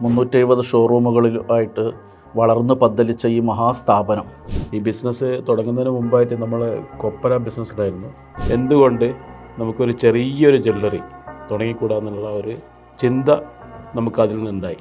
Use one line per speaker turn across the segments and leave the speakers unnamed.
മുന്നൂറ്റെഴുപത് ഷോറൂമുകളിലായിട്ട് വളർന്നു പന്തലിച്ച ഈ മഹാസ്ഥാപനം.
ഈ ബിസിനസ് തുടങ്ങുന്നതിന് മുമ്പായിട്ട് നമ്മൾ കൊപ്പര ബിസിനസ്സിലായിരുന്നു എന്തുകൊണ്ട് നമുക്കൊരു ചെറിയൊരു ജ്വല്ലറി തുടങ്ങിക്കൂടാന്നുള്ള ഒരു ചിന്ത നമുക്ക് അതിൽ നിന്നുണ്ടായി.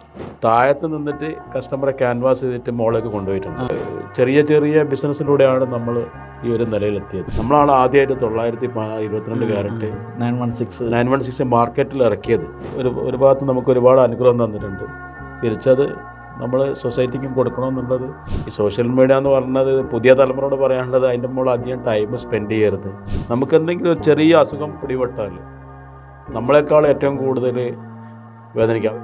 താഴത്ത് നിന്നിട്ട് കസ്റ്റമറെ ക്യാൻവാസ് ചെയ്തിട്ട് മോളേക്ക് കൊണ്ടുപോയിട്ടുണ്ട്. ചെറിയ ചെറിയ ബിസിനസ്സിലൂടെയാണ് നമ്മൾ ഈ ഒരു നിലയിലെത്തിയത്. നമ്മളാണ് ആദ്യമായിട്ട് തൊള്ളായിരത്തി ഇരുപത്തിരണ്ട് carat
nine one six.
Nine one six മാർക്കറ്റിൽ ഇറക്കിയത്. ഒരു ഒരു ഭാഗത്ത് നമുക്ക് ഒരുപാട് അനുഗ്രഹം തന്നിട്ടുണ്ട്. തിരിച്ചത് നമ്മൾ സൊസൈറ്റിക്കും കൊടുക്കണമെന്നുള്ളത് ഈ സോഷ്യൽ മീഡിയ എന്ന് പറഞ്ഞത് പുതിയ തലമുറയോട് പറയാനുള്ളത് അതിന്റെ മുകളിൽ അധികം ടൈം സ്പെൻഡ് ചെയ്യരുത്. നമുക്കെന്തെങ്കിലും ഒരു ചെറിയ അസുഖം പിടിപെട്ടാൽ നമ്മളെക്കാൾ ഏറ്റവും കൂടുതൽ വേദനിക്കാം.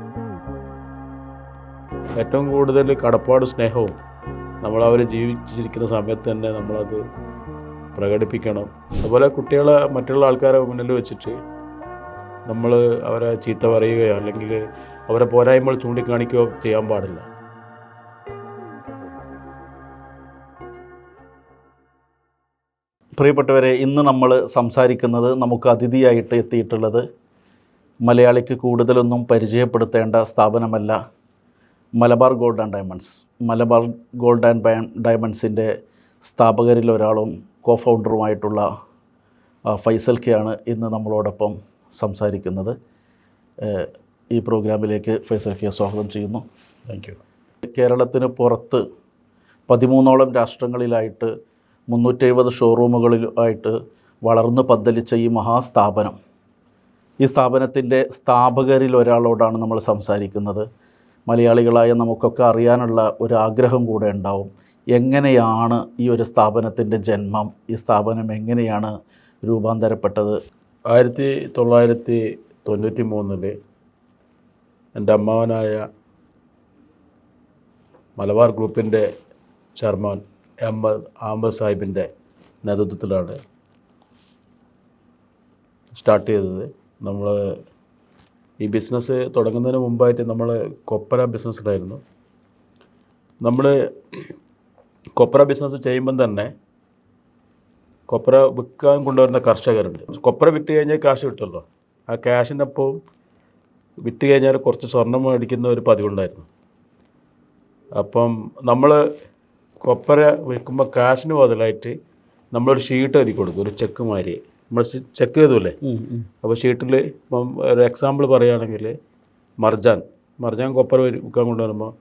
ഏറ്റവും കൂടുതൽ കടപ്പാട് സ്നേഹവും നമ്മൾ അവർ ജീവിച്ചിരിക്കുന്ന സമയത്ത് തന്നെ നമ്മളത് പ്രകടിപ്പിക്കണം. അതുപോലെ കുട്ടികളെ മറ്റുള്ള ആൾക്കാരെ മുന്നിൽ വെച്ചിട്ട് നമ്മൾ അവരെ ചീത്ത പറയുകയോ അല്ലെങ്കിൽ അവരെ പോരായ്മകൾ ചൂണ്ടിക്കാണിക്കുകയോ ചെയ്യാൻ പാടില്ല.
പ്രിയപ്പെട്ടവരെ ഇന്ന് നമ്മൾ സംസാരിക്കുന്നത് നമുക്ക് അതിഥിയായിട്ട് എത്തിയിട്ടുള്ളത് മലയാളിക്ക് കൂടുതലൊന്നും പരിചയപ്പെടുത്തേണ്ട സ്ഥാപനമല്ല Malabar gold and diamonds. Malabar gold and ഡയമണ്ട്സിന്റെ സ്ഥാപകരിൽ ഒരാളും കോ ഫൗണ്ടറുമായിട്ടുള്ള ഫൈസൽ കെയാണ് ഇന്ന് നമ്മളോടൊപ്പം സംസാരിക്കുന്നത്. ഈ പ്രോഗ്രാമിലേക്ക് ഫൈസൽ കെ സ്വാഗതം ചെയ്യുന്നു.
താങ്ക് യു
കേരളത്തിന് പുറത്ത് പതിമൂന്നോളം രാഷ്ട്രങ്ങളിലായിട്ട് മുന്നൂറ്റെഴുപത് ഷോറൂമുകളിലായിട്ട് വളർന്നു പന്തലിച്ച ഈ മഹാസ്ഥാപനം. ഈ സ്ഥാപനത്തിന്റെ സ്ഥാപകരിൽ ഒരാളോടാണ് നമ്മൾ സംസാരിക്കുന്നത്. മലയാളികളായ നമുക്കൊക്കെ അറിയാനുള്ള ഒരു ആഗ്രഹം കൂടെ ഉണ്ടാവും. എങ്ങനെയാണ് ഈ ഒരു സ്ഥാപനത്തിന്റെ ജന്മം? ഈ സ്ഥാപനം എങ്ങനെയാണ് രൂപാന്തരപ്പെട്ടത്?
ആയിരത്തി തൊള്ളായിരത്തി തൊണ്ണൂറ്റി മൂന്നിൽ എന്റെ അമ്മാവനായ മലബാർ ഗ്രൂപ്പിന്റെ ചെയർമാൻ അഹമ്മദ് അഹമ്മദ് സാഹിബിന്റെ നേതൃത്വത്തിലാണ് സ്റ്റാർട്ട് ചെയ്തത്. നമ്മൾ ഈ ബിസിനസ് തുടങ്ങുന്നതിന് മുമ്പായിട്ട് നമ്മൾ കൊപ്പര ബിസിനസ്സിലായിരുന്നു. നമ്മൾ കൊപ്പര ബിസിനസ് ചെയ്യുമ്പം തന്നെ കൊപ്ര വിൽക്കാൻ കൊണ്ടുവരുന്ന കർഷകരുണ്ട്. കൊപ്ര വിറ്റ് കഴിഞ്ഞാൽ കാശ് കിട്ടുമല്ലോ. ആ ക്യാഷിനൊപ്പം വിറ്റ് കഴിഞ്ഞാൽ കുറച്ച് സ്വർണം മേടിക്കുന്ന ഒരു പതിവുണ്ടായിരുന്നു. അപ്പം നമ്മൾ കൊപ്പര വിൽക്കുമ്പോൾ കാശിന് ബദലായിട്ട് നമ്മളൊരു ഷീട്ട് എഴുതി കൊടുക്കും ഒരു ചെക്ക് മാതിരി. നമ്മൾ ചെക്ക് ചെയ്തൂല്ലേ അപ്പോൾ ഷീട്ടിൽ ഇപ്പം ഒരു എക്സാമ്പിൾ പറയുകയാണെങ്കിൽ മർജാൻ. മർജാൻ കൊപ്പര വിൽക്കാൻ കൊണ്ടുവരുമ്പോൾ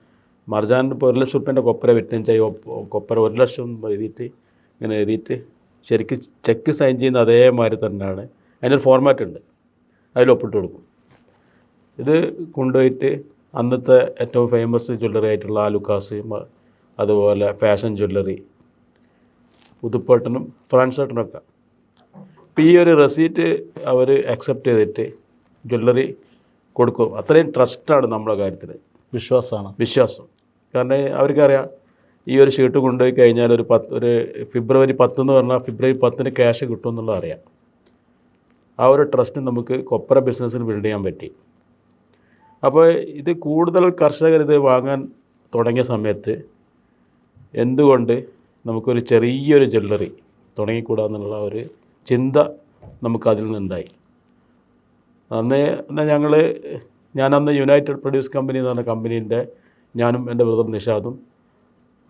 മർജാൻ ഇപ്പോൾ ഒരു ലക്ഷം റുപ്യന്റെ കൊപ്പര വിറ്റും ചെയ്യും കൊപ്പര ഒരു ലക്ഷം എഴുതിയിട്ട് ഇങ്ങനെ എഴുതിയിട്ട് ശരിക്കും ചെക്ക് സൈൻ ചെയ്യുന്ന അതേമാതിരി തന്നെയാണ്. അതിനൊരു ഫോർമാറ്റ് ഉണ്ട്. അതിൽ ഒപ്പിട്ട് കൊടുക്കും. ഇത് കൊണ്ടുപോയിട്ട് അന്നത്തെ ഏറ്റവും ഫേമസ് ജ്വല്ലറി ആയിട്ടുള്ള ആലുക്കാസ് അതുപോലെ ഫാഷൻ ജ്വല്ലറി പുതുപ്പേട്ടനും ഫ്രാൻസേട്ടനൊക്കെ. അപ്പോൾ ഈ ഒരു റെസീറ്റ് അവർ അക്സെപ്റ്റ് ചെയ്തിട്ട് ജ്വല്ലറി കൊടുക്കും. അത്രയും ട്രസ്റ്റാണ് നമ്മളെ കാര്യത്തിൽ
വിശ്വാസമാണ്.
വിശ്വാസം. കാരണം അവർക്കറിയാം ഈ ഒരു ഷീട്ട് കൊണ്ടുപോയി കഴിഞ്ഞാൽ ഒരു പത്ത് ഒരു ഫെബ്രുവരി പത്ത് എന്ന് പറഞ്ഞാൽ ഫെബ്രുവരി പത്തിന് ക്യാഷ് കിട്ടും എന്നുള്ളത് അറിയാം. ആ ഒരു ട്രസ്റ്റ് നമുക്ക് കൊപ്ര ബിസിനസ്സിന് ബിൽഡ് ചെയ്യാൻ പറ്റി. അപ്പോൾ ഇത് കൂടുതൽ കർഷകർ ഇത് വാങ്ങാൻ തുടങ്ങിയ സമയത്ത് എന്തുകൊണ്ട് നമുക്കൊരു ചെറിയൊരു ജ്വല്ലറി തുടങ്ങിക്കൂടാന്നുള്ള ഒരു ചിന്ത നമുക്കതിൽ നിന്നുണ്ടായി. അന്ന് എന്നാൽ ഞങ്ങൾ ഞാനന്ന് യുണൈറ്റഡ് പ്രൊഡ്യൂസ് കമ്പനി എന്ന് പറഞ്ഞ കമ്പനീന്റെ ഞാനും എന്റെ ബ്രദർ നിഷാദും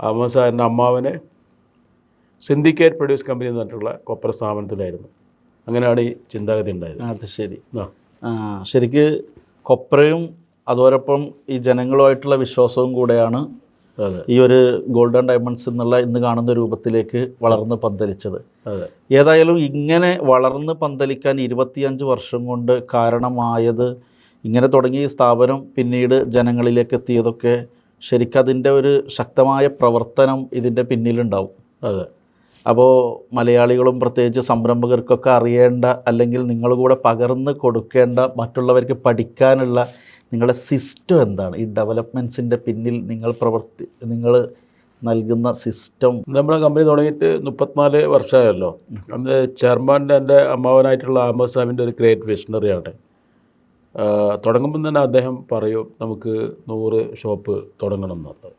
അഹമ്മദ് സാറിന്റെ അമ്മാവനെ സിൻഡിക്കേറ്റ് പ്രൊഡ്യൂസ് കമ്പനി എന്ന് പറഞ്ഞിട്ടുള്ള കൊപ്ര സ്ഥാപനത്തിലായിരുന്നു. അങ്ങനെയാണ് ഈ ചിന്താഗതി ഉണ്ടായത്.
അത് ശരി.
ആ.
ശരിക്ക് കൊപ്രയും അതോടൊപ്പം ഈ ജനങ്ങളുമായിട്ടുള്ള വിശ്വാസവും കൂടെയാണ് ഈ ഒരു ഗോൾഡൻ ഡയമണ്ട്സ് എന്നുള്ള ഇന്ന് കാണുന്ന രൂപത്തിലേക്ക് വളർന്ന് പന്തലിച്ചത്.
അതെ.
ഏതായാലും ഇങ്ങനെ വളർന്ന് പന്തലിക്കാൻ ഇരുപത്തിയഞ്ച് വർഷം കൊണ്ട് കാരണമായത് ഇങ്ങനെ തുടങ്ങിയ സ്ഥാപനം പിന്നീട് ജനങ്ങളിലേക്ക് എത്തിയതൊക്കെ ശരിക്കതിന്റെ ഒരു ശക്തമായ പ്രവർത്തനം ഇതിന്റെ പിന്നിലുണ്ടാവും.
അതെ.
അപ്പോൾ മലയാളികളും പ്രത്യേകിച്ച് സംരംഭകർക്കൊക്കെ അറിയേണ്ട അല്ലെങ്കിൽ നിങ്ങൾ കൂടെ പകർന്ന് കൊടുക്കേണ്ട മറ്റുള്ളവർക്ക് പഠിക്കാനുള്ള നിങ്ങളുടെ സിസ്റ്റം എന്താണ്? ഈ ഡെവലപ്മെന്റ്സിന്റെ പിന്നിൽ നിങ്ങൾ പ്രവർത്തി നിങ്ങൾ നൽകുന്ന സിസ്റ്റം.
നമ്മുടെ കമ്പനി തുടങ്ങിയിട്ട് മുപ്പത്തിനാല് വർഷമായല്ലോ. അന്ന് ചെയർമാന്റെ എന്റെ അമ്മാവനായിട്ടുള്ള അഹമ്മദ് സാമിന്റെ ഒരു ഗ്രേറ്റ് വിഷണറിയാണ്. തുടങ്ങുമ്പം തന്നെ അദ്ദേഹം പറയും നമുക്ക് നൂറ് ഷോപ്പ് തുടങ്ങണം എന്നുള്ളത്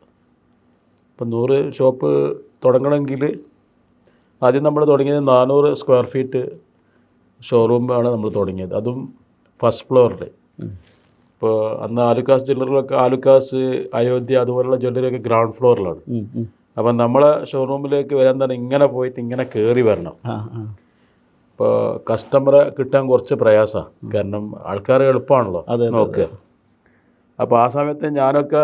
അപ്പം നൂറ് ഷോപ്പ് തുടങ്ങണമെങ്കിൽ ആദ്യം നമ്മൾ തുടങ്ങിയത് നാനൂറ് സ്ക്വയർ ഫീറ്റ് ഷോറൂമാണ് നമ്മൾ തുടങ്ങിയത്. അതും ഫസ്റ്റ് ഫ്ലോറിൽ. ഇപ്പോൾ അന്ന് ആലുക്കാസ് ജ്വല്ലറികളൊക്കെ ആലുക്കാസ് അയോധ്യ അതുപോലുള്ള ജ്വല്ലറിയൊക്കെ ഗ്രൗണ്ട് ഫ്ലോറിലാണ്. അപ്പം നമ്മളെ ഷോറൂമിലേക്ക് വരാൻ തന്നെ ഇങ്ങനെ പോയിട്ട് ഇങ്ങനെ കയറി വരണം. ഇപ്പോൾ കസ്റ്റമറെ കിട്ടാൻ കുറച്ച് പ്രയാസമാണ് കാരണം ആൾക്കാർ എളുപ്പമാണല്ലോ
അതെ, ഓക്കെ
നോക്കുക അപ്പോൾ ആ സമയത്ത് ഞാനൊക്കെ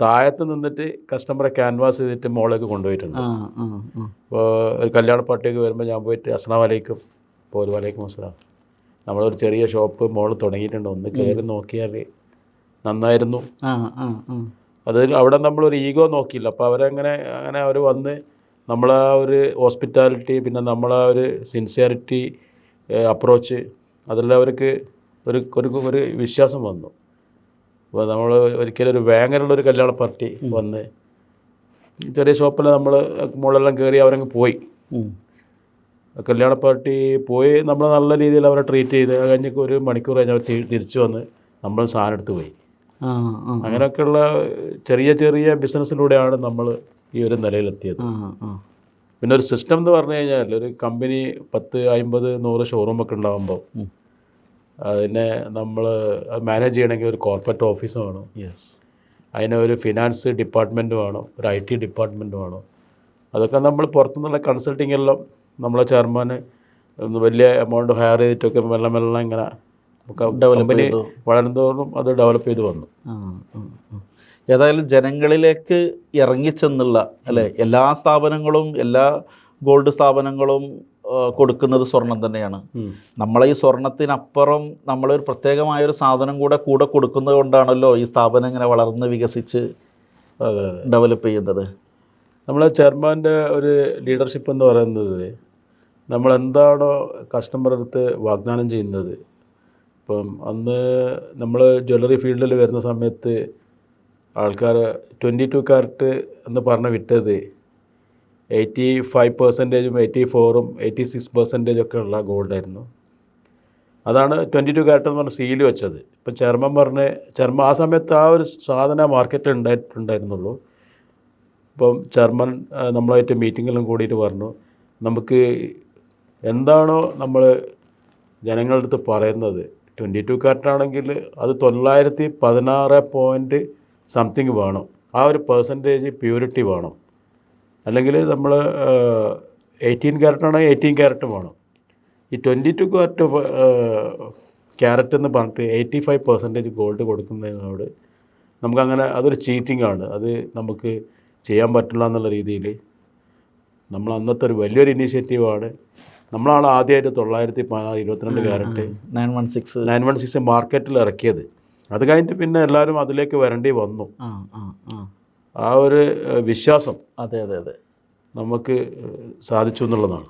താഴത്ത് നിന്നിട്ട് കസ്റ്റമറെ ക്യാൻവാസ് ചെയ്തിട്ട് മോളേക്ക് കൊണ്ടുപോയിട്ടുണ്ട്. ഇപ്പോൾ ഒരു കല്യാണ പാർട്ടിയൊക്കെ വരുമ്പോൾ ഞാൻ പോയിട്ട് അസ്ലാം വലൈക്കും പോലും വലൈക്കും അസ്ലാം നമ്മളൊരു ചെറിയ ഷോപ്പ് മോൾ തുടങ്ങിയിട്ടുണ്ട്. ഒന്ന് കയറി നോക്കിയാൽ നന്നായിരുന്നു. അത് അവിടെ നമ്മളൊരു ഈഗോ നോക്കിയില്ല. അപ്പോൾ അവരങ്ങനെ അങ്ങനെ അവർ വന്ന് നമ്മളെ ആ ഒരു ഹോസ്പിറ്റാലിറ്റി പിന്നെ നമ്മളെ ആ ഒരു സിൻസിയറിറ്റി അപ്രോച്ച് അതെല്ലാം അവർക്ക് ഒരു ഒരു ഒരു വിശ്വാസം വന്നു. അപ്പോൾ നമ്മൾ ഒരിക്കലും ഒരു വേങ്ങനുള്ള ഒരു കല്യാണ പാർട്ടി വന്ന് ചെറിയ ഷോപ്പിൽ നമ്മൾ മുകളിലെല്ലാം കയറി അവരങ്ങ് പോയി. കല്യാണ പാർട്ടി പോയി നമ്മൾ നല്ല രീതിയിൽ അവരെ ട്രീറ്റ് ചെയ്ത് കഴിഞ്ഞ് ഒരു മണിക്കൂർ കഴിഞ്ഞ് അവർ തിരിച്ചു വന്ന് നമ്മൾ സാധനം എടുത്ത് പോയി. അങ്ങനെയൊക്കെയുള്ള ചെറിയ ചെറിയ ബിസിനസ്സിലൂടെയാണ് നമ്മൾ ഈ ഒരു നിലയിലെത്തിയത്. പിന്നെ ഒരു സിസ്റ്റം എന്ന് പറഞ്ഞു കഴിഞ്ഞാൽ ഒരു കമ്പനി പത്ത് അമ്പത് നൂറ് ഷോറൂമൊക്കെ ഉണ്ടാകുമ്പോൾ. അതിനെ നമ്മൾ മാനേജ് ചെയ്യണമെങ്കിൽ ഒരു കോർപ്പറേറ്റ് ഓഫീസ് വേണം.
യെസ്
അതിനെ ഒരു ഫിനാൻസ് ഡിപ്പാർട്ട്മെന്റ് വേണം ഒരു ഐ ടി ഡിപ്പാർട്ട്മെന്റ് വേണം. അതൊക്കെ നമ്മൾ പുറത്തുനിന്നുള്ള കൺസൾട്ടിങ്ങെല്ലാം എല്ലാം നമ്മളെ ചെയർമാന് വലിയ എമൗണ്ട് ഹയർ ചെയ്തിട്ടൊക്കെ മെല്ലെ മെല്ലെ ഇങ്ങനെ നമുക്ക് കമ്പനി വളരുന്നതോറും അത് ഡെവലപ്പ് ചെയ്ത് വന്നു.
ഏതായാലും ജനങ്ങളിലേക്ക് ഇറങ്ങിച്ചെന്നുള്ള അല്ലെ എല്ലാ സ്ഥാപനങ്ങളും എല്ലാ ഗോൾഡ് സ്ഥാപനങ്ങളും കൊടുക്കുന്നത് സ്വർണം തന്നെയാണ്. നമ്മളെ ഈ സ്വർണത്തിനപ്പുറം നമ്മളൊരു പ്രത്യേകമായൊരു സാധനം കൂടെ കൂടെ കൊടുക്കുന്നത് കൊണ്ടാണല്ലോ ഈ സ്ഥാപനം ഇങ്ങനെ വളർന്ന് വികസിച്ച് ഡെവലപ്പ് ചെയ്യുന്നത്.
നമ്മളെ ചെയർമാന്റെ ഒരു ലീഡർഷിപ്പ് എന്ന് പറയുന്നത് നമ്മൾ എന്താണോ കസ്റ്റമർ അടുത്ത് വാഗ്ദാനം ചെയ്യുന്നത്. ഇപ്പം അന്ന് നമ്മൾ ജ്വല്ലറി ഫീൽഡിൽ വരുന്ന സമയത്ത് ആൾക്കാർ ട്വന്റി ടു കാരറ്റ് എന്ന് പറഞ്ഞ് വിറ്റത് എയ്റ്റി ഫൈവ് പെർസെന്റേജും എയ്റ്റി ഫോറും എയ്റ്റി സിക്സ് പെർസെന്റേജും ഒക്കെ ഉള്ള ഗോൾഡായിരുന്നു അതാണ് ട്വന്റി ടു കാരറ്റ് എന്ന് പറഞ്ഞ സീൽ വെച്ചത്. ഇപ്പം ചർമ്മം പറഞ്ഞ് ചർമ്മം ആ സമയത്ത് ആ ഒരു സാധന മാർക്കറ്റിൽ ഉണ്ടായിട്ടുണ്ടായിരുന്നുള്ളൂ ഇപ്പം ചെയർമാൻ നമ്മളായിട്ട് മീറ്റിങ്ങിലും കൂടിയിട്ട് പറഞ്ഞു നമുക്ക് എന്താണോ നമ്മൾ ജനങ്ങളുടെ അടുത്ത് പറയുന്നത് ട്വന്റി ടു കാരറ്റാണെങ്കിൽ അത് തൊള്ളായിരത്തി പതിനാറ് പോയിന്റ് സംതിങ് വേണം. ആ ഒരു പെർസെന്റേജ് പ്യൂരിറ്റി വേണം. അല്ലെങ്കിൽ നമ്മൾ എയ്റ്റീൻ ക്യാരറ്റാണെങ്കിൽ എയ്റ്റീൻ ക്യാരറ്റ് വേണം. ഈ ട്വന്റി ടു ക്യാരറ്റ് ക്യാരറ്റ് എന്ന് പറഞ്ഞിട്ട് എയ്റ്റി ഫൈവ് പെർസെന്റേജ് ഗോൾഡ് കൊടുക്കുന്നതിനോട് നമുക്കങ്ങനെ അതൊരു ചീറ്റിംഗ് ആണ്. അത് നമുക്ക് ചെയ്യാൻ പറ്റില്ല എന്നുള്ള രീതിയിൽ നമ്മൾ അന്നത്തെ ഒരു വലിയൊരു ഇനീഷ്യേറ്റീവാണ് നമ്മളാണ് ആദ്യമായിട്ട് തൊള്ളായിരത്തി പതിനാറ് ഇരുപത്തിരണ്ട് carat
nine one six
nine one six മാർക്കറ്റിൽ ഇറക്കിയത്. അത് കഴിഞ്ഞിട്ട് പിന്നെ എല്ലാവരും അതിലേക്ക് വരേണ്ടി വന്നു.
ആ
ഒരു വിശ്വാസം
അതെ അതെ അതെ.
നമുക്ക് സാധിച്ചു എന്നുള്ളതാണ്.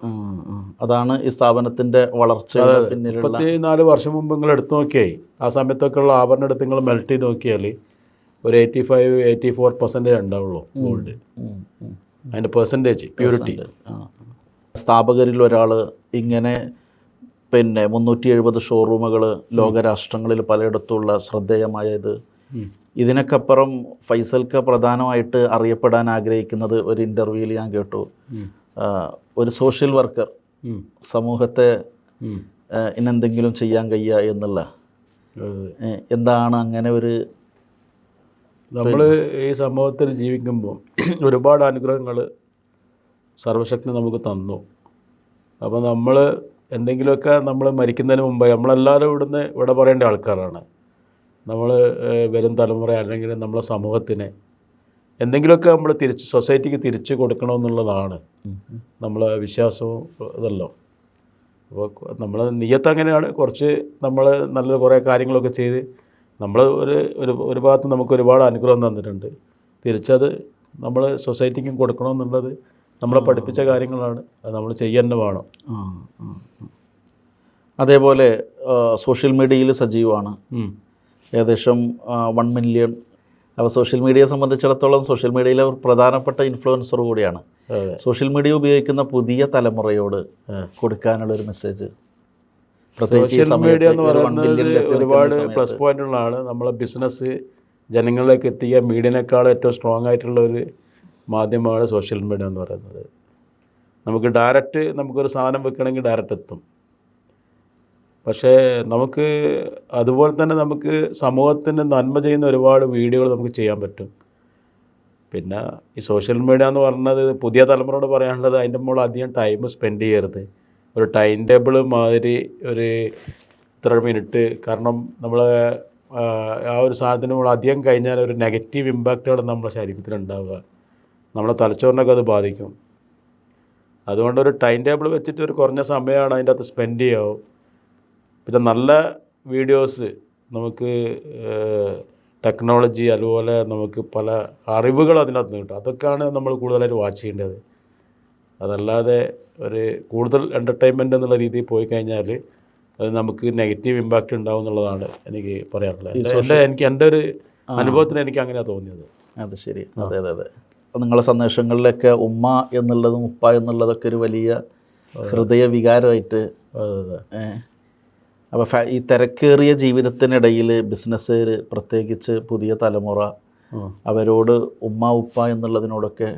അതാണ് ഈ സ്ഥാപനത്തിന്റെ വളർച്ച മുപ്പത്തിനാല്
മുപ്പത്തി നാല് വർഷം മുമ്പ് നിങ്ങൾ എടുത്തു നോക്കിയായി ആ സമയത്തൊക്കെ ഉള്ള ആഭരണം എടുത്ത് നിങ്ങൾ മെൽറ്റ് ചെയ്ത് നോക്കിയാൽ ഒരു eighty five eighty four percentage ഉണ്ടാവുള്ളൂ ഗോൾഡ്. അതിന്റെ പെർസെന്റേജ് പ്യൂരിറ്റി.
സ്ഥാപകരിൽ ഒരാൾ ഇങ്ങനെ പിന്നെ മുന്നൂറ്റി എഴുപത് ഷോറൂമുകൾ ലോകരാഷ്ട്രങ്ങളിൽ പലയിടത്തുള്ള ശ്രദ്ധേയമായ ഇത് ഇതിനൊക്കപ്പുറം ഫൈസൽക്ക പ്രധാനമായിട്ട് അറിയപ്പെടാൻ ആഗ്രഹിക്കുന്നത് ഒരു ഇന്റർവ്യൂവിൽ ഞാൻ കേട്ടു. ഒരു സോഷ്യൽ വർക്കർ സമൂഹത്തെ ഇനെന്തെങ്കിലും ഇന്നെന്തെങ്കിലും ചെയ്യാൻ കഴിയുക എന്നുള്ള. എന്താണ് അങ്ങനെ ഒരു
നമ്മൾ ഈ സമൂഹത്തിൽ ജീവിക്കുമ്പോൾ ഒരുപാട് അനുഗ്രഹങ്ങൾ സർവശക്തി നമുക്ക് തന്നു. അപ്പോൾ നമ്മൾ എന്തെങ്കിലുമൊക്കെ നമ്മൾ മരിക്കുന്നതിന് മുമ്പ് നമ്മളെല്ലാവരും ഇവിടുന്ന് ഇവിടെ പറയേണ്ട ആൾക്കാരാണ്. നമ്മൾ വരും തലമുറ അല്ലെങ്കിൽ നമ്മളെ സമൂഹത്തിന് എന്തെങ്കിലുമൊക്കെ നമ്മൾ തിരിച്ച് സൊസൈറ്റിക്ക് തിരിച്ച് കൊടുക്കണമെന്നുള്ളതാണ് നമ്മളെ വിശ്വാസവും ഇതല്ലോ. അപ്പോൾ നമ്മൾ നിയത്ത് അങ്ങനെയാണ് കുറച്ച് നമ്മൾ നല്ല കുറേ കാര്യങ്ങളൊക്കെ ചെയ്ത് നമ്മൾ ഒരു ഒരു ഒരു ഭാഗത്ത് നമുക്ക് ഒരുപാട് അനുഗ്രഹം തന്നിട്ടുണ്ട്. തിരിച്ചത് നമ്മൾ സൊസൈറ്റിക്കും കൊടുക്കണമെന്നുള്ളത് നമ്മളെ പഠിപ്പിച്ച കാര്യങ്ങളാണ്. അത് നമ്മൾ ചെയ്യാൻ തന്നെ വേണം.
അതേപോലെ സോഷ്യൽ മീഡിയയിൽ സജീവമാണ്. ഏകദേശം വൺ മില്യൺ അപ്പോൾ സോഷ്യൽ മീഡിയയെ സംബന്ധിച്ചിടത്തോളം സോഷ്യൽ മീഡിയയിലെ പ്രധാനപ്പെട്ട ഇൻഫ്ലുവൻസർ കൂടിയാണ്. സോഷ്യൽ മീഡിയ ഉപയോഗിക്കുന്ന പുതിയ തലമുറയോട് കൊടുക്കാനുള്ള ഒരു മെസ്സേജ് പ്രത്യേകിച്ച്
മീഡിയ എന്ന് പറയുന്നത് ഒരുപാട് പ്ലസ് പോയിന്റുകളാണ് നമ്മളെ ബിസിനസ് ജനങ്ങളിലേക്ക് എത്തിക്കുക മീഡിയനേക്കാൾ ഏറ്റവും സ്ട്രോങ് ആയിട്ടുള്ള ഒരു മാധ്യമമാണ് സോഷ്യൽ മീഡിയ എന്ന് പറയുന്നത്. നമുക്ക് ഡയറക്റ്റ് നമുക്കൊരു സാധനം വെക്കണമെങ്കിൽ ഡയറക്റ്റ് എത്തും. പക്ഷേ നമുക്ക് അതുപോലെ തന്നെ നമുക്ക് സമൂഹത്തിന് നന്മ ചെയ്യുന്ന ഒരുപാട് വീഡിയോകൾ നമുക്ക് ചെയ്യാൻ പറ്റും. പിന്നെ ഈ സോഷ്യൽ മീഡിയ എന്ന് പറഞ്ഞത് പുതിയ തലമുറയോട് പറയാനുള്ളത് അതിന്റെ മുകളിൽ അധികം ടൈം സ്പെൻഡ് ചെയ്യരുത്. ഒരു ടൈം ടേബിൾ മാതിരി ഒരു ഇത്ര മിനിറ്റ് കാരണം നമ്മൾ ആ ഒരു സാധനത്തിന് നമ്മൾ അധികം കഴിഞ്ഞാൽ ഒരു നെഗറ്റീവ് ഇമ്പാക്റ്റുകൾ നമ്മുടെ ശരീരത്തിൽ ഉണ്ടാവുക. നമ്മളെ തലച്ചോറിനൊക്കെ അത് ബാധിക്കും. അതുകൊണ്ട് ഒരു ടൈം ടേബിൾ വെച്ചിട്ട് ഒരു കുറഞ്ഞ സമയമാണ് അതിന്റെ അകത്ത് സ്പെൻഡ് ചെയ്യാവും പിന്നെ നല്ല വീഡിയോസ് നമുക്ക് ടെക്നോളജി അതുപോലെ നമുക്ക് പല അറിവുകൾ അതിനകത്ത് കിട്ടും. അതൊക്കെയാണ് നമ്മൾ കൂടുതലായിട്ട് വാച്ച് ചെയ്യേണ്ടത്. അതല്ലാതെ ഒരു കൂടുതൽ എന്റർടൈൻമെന്റ് എന്നുള്ള രീതിയിൽ പോയി കഴിഞ്ഞാൽ അത് നമുക്ക് നെഗറ്റീവ് ഇമ്പാക്റ്റ് ഉണ്ടാവും എന്നുള്ളതാണ് എനിക്ക് പറയാനുള്ളത്. എന്റെ- എനിക്ക് എന്റെ ഒരു അനുഭവത്തിന് എനിക്ക് അങ്ങനെയാണ് തോന്നിയത്.
അത് ശരി. അതെ അതെ അതെ. നിങ്ങളുടെ സന്ദേശങ്ങളിലൊക്കെ ഉമ്മ എന്നുള്ളതും ഉപ്പ എന്നുള്ളതൊക്കെ ഒരു വലിയ ഹൃദയ വികാരമായിട്ട് അപ്പോൾ ഫാ ഈ തിരക്കേറിയ ജീവിതത്തിനിടയിൽ ബിസിനസ്സുകാർ പ്രത്യേകിച്ച് പുതിയ തലമുറ അവരോട് ഉമ്മ ഉപ്പ എന്നുള്ളതിനോടൊക്കെ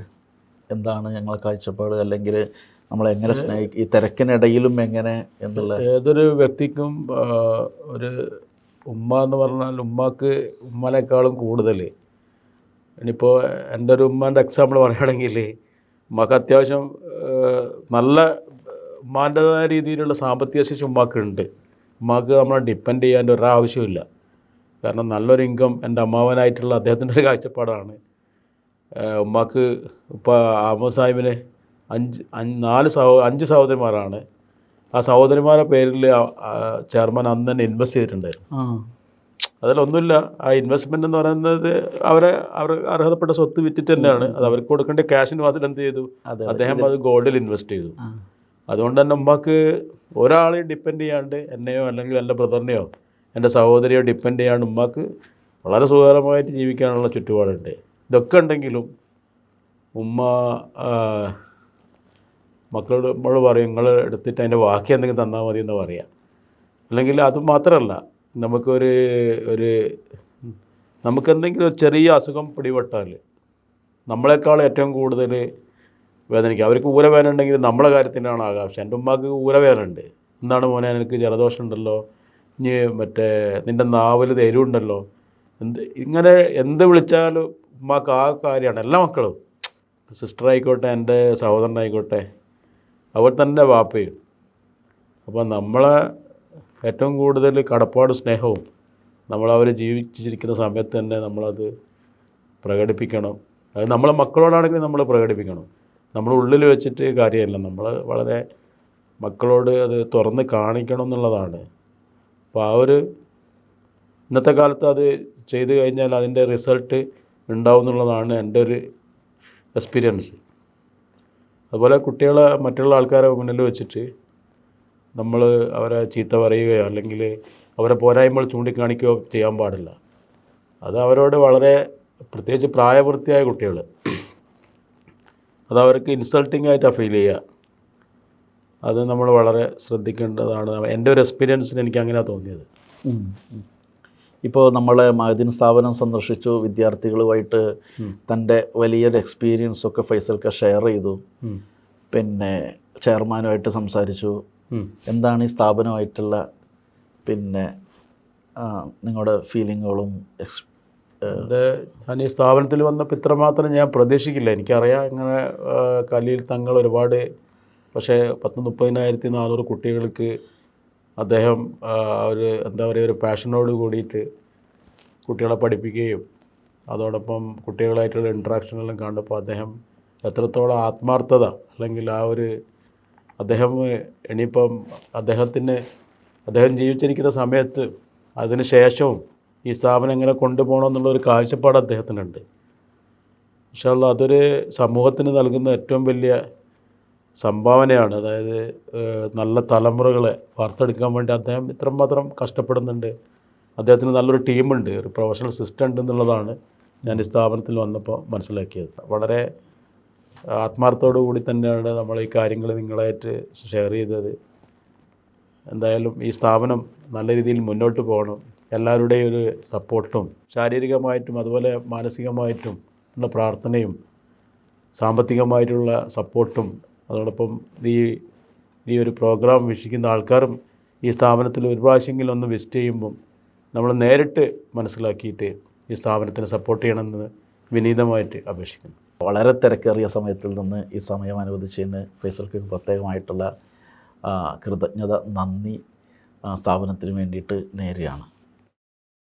എന്താണ് ഞങ്ങളെ കാഴ്ചപ്പാട്? അല്ലെങ്കിൽ നമ്മളെങ്ങനെ സ്നേഹിക്കും ഈ തിരക്കിനിടയിലും എങ്ങനെ എന്നുള്ള
ഏതൊരു വ്യക്തിക്കും ഒരു ഉമ്മ എന്ന് പറഞ്ഞാൽ ഉമ്മക്ക് ഉമ്മനേക്കാളും കൂടുതൽ ഇനിയിപ്പോൾ എന്റെ ഒരു ഉമ്മാന്റെ എക്സാമ്പിൾ പറയുകയാണെങ്കിൽ ഉമ്മാക്ക് അത്യാവശ്യം നല്ല ഉമ്മാന്റെതായ രീതിയിലുള്ള സാമ്പത്തിക ശേഷി ഉമ്മാക്ക് ഉണ്ട് ഉമ്മാക്ക് നമ്മളെ ഡിപ്പെൻഡ് ചെയ്യാന്റെ ഒരാവശ്യമില്ല കാരണം നല്ലൊരു ഇൻകം എന്റെ അമ്മാവനായിട്ടുള്ള അദ്ദേഹത്തിന്റെ ഒരു കാഴ്ചപ്പാടാണ്. ഉമ്മാക്ക് ഇപ്പോൾ ആമോ സാഹിബിന് അഞ്ച് നാല് സഹോ അഞ്ച് സഹോദരിമാരാണ്. ആ സഹോദരിമാരുടെ പേരിൽ ചെയർമാൻ അന്ന് തന്നെ ഇൻവെസ്റ്റ് ചെയ്തിട്ടുണ്ടായിരുന്നു. അതിലൊന്നുമില്ല. ആ ഇൻവെസ്റ്റ്മെന്റ് എന്ന് പറയുന്നത് അവരെ അവർ അർഹതപ്പെട്ട സ്വത്ത് വിറ്റിട്ട് തന്നെയാണ്. അത് അവർക്ക് കൊടുക്കേണ്ട ക്യാഷിന് അതിൽ എന്ത് ചെയ്തു? അദ്ദേഹം അത് ഗോൾഡിൽ ഇൻവെസ്റ്റ് ചെയ്തു. അതുകൊണ്ട് തന്നെ ഉമ്മക്ക് ഒരാളെ ഡിപ്പെൻഡ് ചെയ്യാണ്ട് എന്നെയോ അല്ലെങ്കിൽ എന്റെ ബ്രദറിനെയോ എന്റെ സഹോദരിയോ ഡിപ്പെൻഡ് ചെയ്യാണ്ട് ഉമ്മക്ക് വളരെ സുഖകരമായിട്ട് ജീവിക്കാനുള്ള ചുറ്റുപാടുണ്ട്. ഇതൊക്കെ ഉണ്ടെങ്കിലും ഉമ്മ മക്കളോട് നമ്മൾ പറയും നിങ്ങൾ എടുത്തിട്ട് അതിന്റെ ബാക്കി എന്തെങ്കിലും തന്നാൽ മതി എന്ന് പറയാം. അല്ലെങ്കിൽ അത് മാത്രമല്ല നമുക്കൊരു ഒരു നമുക്കെന്തെങ്കിലും ഒരു ചെറിയ അസുഖം പിടിപെട്ടാൽ നമ്മളെക്കാൾ ഏറ്റവും കൂടുതൽ വേദനിക്കുക അവർക്ക് ഊരവേദന ഉണ്ടെങ്കിൽ നമ്മളെ കാര്യത്തിനാണ് ആകാംക്ഷ. എന്റെ ഉമ്മാക്ക് ഊരവേദന ഉണ്ട്. എന്താണ് മോനെ എനിക്ക് ജലദോഷം ഉണ്ടല്ലോ? ഇനി മറ്റേ നിന്റെ നാവിൽ എരിവുണ്ടല്ലോ? എന്ത് ഇങ്ങനെ എന്ത് വിളിച്ചാലും ഉമ്മാക്ക് ആ കാര്യമാണ്. എല്ലാ മക്കളും. സിസ്റ്റർ ആയിക്കോട്ടെ എന്റെ സഹോദരനായിക്കോട്ടെ അവർ തന്നെ വാപ്പയും. അപ്പോൾ നമ്മളെ ഏറ്റവും കൂടുതൽ കടപ്പാട് സ്നേഹവും നമ്മൾ നമ്മളവർ ജീവിച്ചിരിക്കുന്ന സമയത്ത് തന്നെ നമ്മളത് പ്രകടിപ്പിക്കണം. അത് നമ്മളെ മക്കളോടാണെങ്കിൽ നമ്മൾ പ്രകടിപ്പിക്കണം. നമ്മൾ ഉള്ളിൽ വെച്ചിട്ട് കാര്യമല്ല. നമ്മൾ വളരെ മക്കളോട് അത് തുറന്ന് കാണിക്കണം എന്നുള്ളതാണ്. അപ്പോൾ ആ ഒരു ഇന്നത്തെ കാലത്ത് അത് ചെയ്തു കഴിഞ്ഞാൽ അതിന്റെ റിസൾട്ട് ഉണ്ടാവും എന്നുള്ളതാണ് എന്റെ ഒരു എക്സ്പീരിയൻസ്. അതുപോലെ കുട്ടികളെ മറ്റുള്ള ആൾക്കാരെ മുന്നിൽ വെച്ചിട്ട് നമ്മൾ അവരെ ചീത്ത പറയുകയോ അല്ലെങ്കിൽ അവരെ പോരായ്മകൾ ചൂണ്ടിക്കാണിക്കുകയോ ചെയ്യാൻ പാടില്ല. അത് അവരോട് വളരെ പ്രത്യേകിച്ച് പ്രായപൂർത്തിയായ കുട്ടികൾ. അത് അവർക്ക് ഇൻസൾട്ടിംഗ് ആയിട്ടാണ് ഫീൽ ചെയ്യുക. അത് നമ്മൾ വളരെ ശ്രദ്ധിക്കേണ്ടതാണ്. എന്റെ ഒരു എക്സ്പീരിയൻസിന് എനിക്ക് അങ്ങനെയാണ് തോന്നിയത്.
ഇപ്പോൾ നമ്മളെ മഹദിൻ സ്ഥാപനം സന്ദർശിച്ചു. വിദ്യാർത്ഥികളുമായിട്ട് തന്റെ വലിയൊരു എക്സ്പീരിയൻസ് ഒക്കെ ഫൈസൽക്ക ഷെയർ ചെയ്തു. പിന്നെ ചെയർമാനുമായിട്ട് സംസാരിച്ചു. എന്താണ് ഈ സ്ഥാപനമായിട്ടുള്ള പിന്നെ നിങ്ങളുടെ ഫീലിങ്ങുകളും
ഞാൻ ഈ സ്ഥാപനത്തിൽ വന്നപ്പോൾ ഇത്രമാത്രം ഞാൻ പ്രതീക്ഷിക്കില്ല. എനിക്കറിയാം ഇങ്ങനെ കലിയിൽ തങ്ങൾ ഒരുപാട് പക്ഷേ പത്ത് മുപ്പതിനായിരത്തി നാനൂറ് കുട്ടികൾക്ക് അദ്ദേഹം ഒരു എന്താ പറയുക ഒരു പാഷനോട് കൂടിയിട്ട് കുട്ടികളെ പഠിപ്പിക്കുകയും അതോടൊപ്പം കുട്ടികളായിട്ടുള്ള ഇൻട്രാക്ഷനെല്ലാം കണ്ടപ്പോൾ അദ്ദേഹം എത്രത്തോളം ആത്മാർത്ഥത അല്ലെങ്കിൽ ആ ഒരു അദ്ദേഹം ഇനിയിപ്പം അദ്ദേഹത്തിന് അദ്ദേഹം ജീവിച്ചിരിക്കുന്ന സമയത്ത് അതിന് ശേഷവും ഈ സ്ഥാപനം എങ്ങനെ കൊണ്ടുപോകണം എന്നുള്ളൊരു കാഴ്ചപ്പാട് അദ്ദേഹത്തിനുണ്ട്. പക്ഷേ അതൊരു സമൂഹത്തിന് നൽകുന്ന ഏറ്റവും വലിയ സംഭാവനയാണ്. അതായത് നല്ല തലമുറകളെ വാർത്തെടുക്കാൻ വേണ്ടി അദ്ദേഹം ഇത്രമാത്രം കഷ്ടപ്പെടുന്നുണ്ട്. അദ്ദേഹത്തിന് നല്ലൊരു ടീമുണ്ട് ഒരു പ്രൊഫഷണൽ സിസ്റ്റം ഉണ്ട് എന്നുള്ളതാണ് ഞാൻ ഈ സ്ഥാപനത്തിൽ വന്നപ്പോൾ മനസ്സിലാക്കിയത്. വളരെ ആത്മാർത്ഥത്തോടു കൂടി തന്നെയാണ് നമ്മൾ ഈ കാര്യങ്ങൾ നിങ്ങളായിട്ട് ഷെയർ ചെയ്തത്. എന്തായാലും ഈ സ്ഥാപനം നല്ല രീതിയിൽ മുന്നോട്ട് പോകണം. എല്ലാവരുടെയും ഒരു സപ്പോർട്ടും ശാരീരികമായിട്ടും അതുപോലെ മാനസികമായിട്ടും ഉള്ള പ്രാർത്ഥനയും സാമ്പത്തികമായിട്ടുള്ള സപ്പോർട്ടും അതോടൊപ്പം ഈ ഈ ഒരു പ്രോഗ്രാം വീക്ഷിക്കുന്ന ആൾക്കാരും ഈ സ്ഥാപനത്തിൽ ഒരു പ്രാവശ്യമെങ്കിലും ഒന്ന് വിസിറ്റ് ചെയ്യുമ്പം നമ്മൾ നേരിട്ട് മനസ്സിലാക്കിയിട്ട് ഈ സ്ഥാപനത്തിന് സപ്പോർട്ട് ചെയ്യണമെന്ന് വിനീതമായിട്ട് അപേക്ഷിക്കുന്നു.
വളരെ തിരക്കേറിയ സമയത്തിൽ നിന്ന് ഈ സമയം അനുവദിച്ചതിന് ഫൈസൽക്ക് പ്രത്യേകമായിട്ടുള്ള കൃതജ്ഞത നന്ദി സ്ഥാപനത്തിന് വേണ്ടിയിട്ട് നേരെയാണ്